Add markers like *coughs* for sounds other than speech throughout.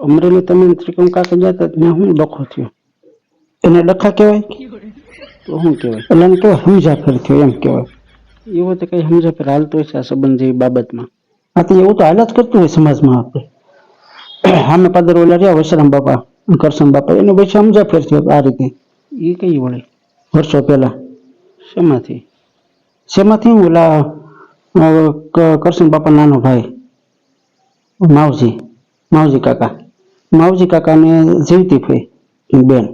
અમરેલી તમે ત્રિકમ કાકા જતા ત્યાં હું ડખો થયો. એને ડખા કહેવાય? તો શું કહેવાય? એટલે એને કહેવાય સમજાફેર થયો એમ કહેવાય એવો તો કઈ સમજાફેર હાલતો હોય છે આ સંબંધ જેવી બાબતમાં. હા તો એવું તો હાલ જ કરતું હોય સમાજમાં આપણે. હામે પાદર ઓલા રહ્યા વસરામ બાપા કરશન બાપા એનો પછી સમજાફેર થયો આ રીતે. એ કઈ વળે? વર્ષો પહેલા. શેમાંથી? શેમાંથી? ઓલા અ, કરશન બાપા નાનો ભાઈ માવજી માવજી કાકા. માવજી કાકાને જીવતી ફઈ બેન.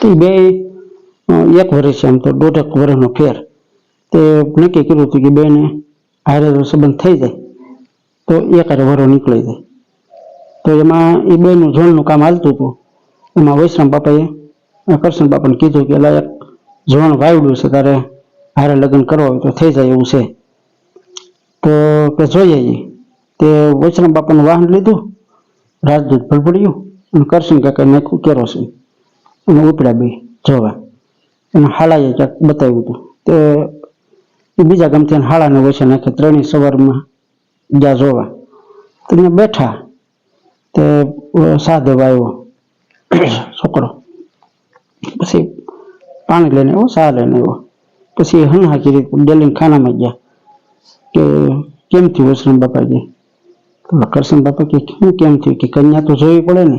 તે બે એક વર્ષ આમ તો, દોઢેક વર્ષનો ફેર. તે નક્કી કર્યું હતું કે બેને હારે સંબંધ થઈ જાય, તો એક હારે વરો નીકળી જાય. તો એમાં એ બેનું જોણનું કામ હાલતું હતું. એમાં વૈષ્ણવ બાપાએ કરશન બાપાને કીધું કે લાયક જોણ વાવડ્યું છે, તારે હારે લગ્ન કરવા હોય તો થઈ જાય એવું છે. તો કે જોઈએ તે વૈષ્ણવ બાપાનું વાહન લીધું રાજદૂત ભલભડ્યું અને કરશન કાકા નાખ્યું કેરોસીન અને ઉપડ્યા બે જોવા. અને હાળાએ ક્યાંક બતાવ્યું હતું. તે એ બીજા ગામથી હાળાને વચ્ચે નાખે ત્રણેય સવારમાં ગયા જોવા. તો બેઠા. તે સાધે આવ્યો. *coughs* છોકરો. પછી પાણી લઈને આવ્યો સા લઈને આવ્યો. પછી હનહા કરી ડેલીને ખાનામાં ગયા. કે, કેમ થયું વૈષ્ણવ બાપાજી? તો કરશન બાપા કે શું કેમ થયું? કે કન્યા તો જોવી પડે ને.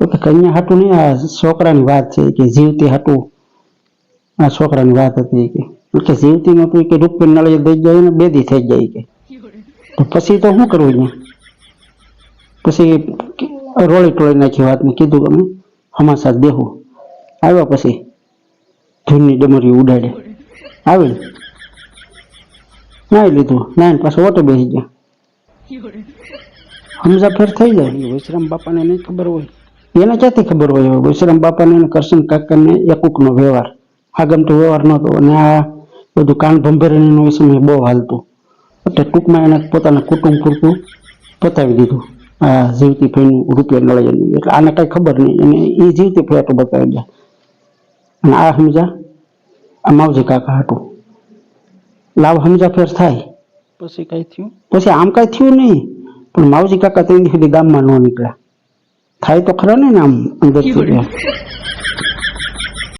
તો કન્યા હાટું નહીં, આ છોકરાની વાત છે કે જીવતી હાટું. આ છોકરાની વાત હતી કે. કે જીવતી નહોતું કે રૂપિયા નળી દઈ જાય ને બેદી થઈ જાય કે. તો પછી તો શું કરવું ને પછી રોળી ટોળી નાખી વાતને કીધું અમે. હમાસા દેહું. આવ્યા પછી ધૂનની ડમરી ઉડાડે આવીને નાઈ લીધું. નાઈને પાછો ઓટો બેસી ગયા. *laughs* હમઝા ફેર થઈ જાય. વૈશ્રામ બાપાને નહીં ખબર હોય. એને ક્યાંથી ખબર હોય? વૈશ્રામ બાપાને અને કરશન કાકાને એકુકનો વ્યવહાર. આગમતો વ્યવહાર નહોતો. અને આ બધું કાન ભંભેરણીનું એ સમયે બહુ હાલતું. એટલે ટૂંકમાં એને પોતાના કુટુંબ પૂરતું પતાવી દીધું. આ જીવતી ફેનું રૂપિયા નળિયાનું એટલે આને કાંઈ ખબર નહીં. અને એ જીવતી ફે તો બતાવી ગયા. અને આ સમજા આ માવજી કાકા હતું લાવ સમજા ફેર થાય. પછી કઈ થયું? પછી આમ કઈ થયું નહીં. પણ માવજી કાકા ત્યાં સુધી ગામમાં ન નીકળ્યા. થાય તો ખરા ને આમ અંદરથી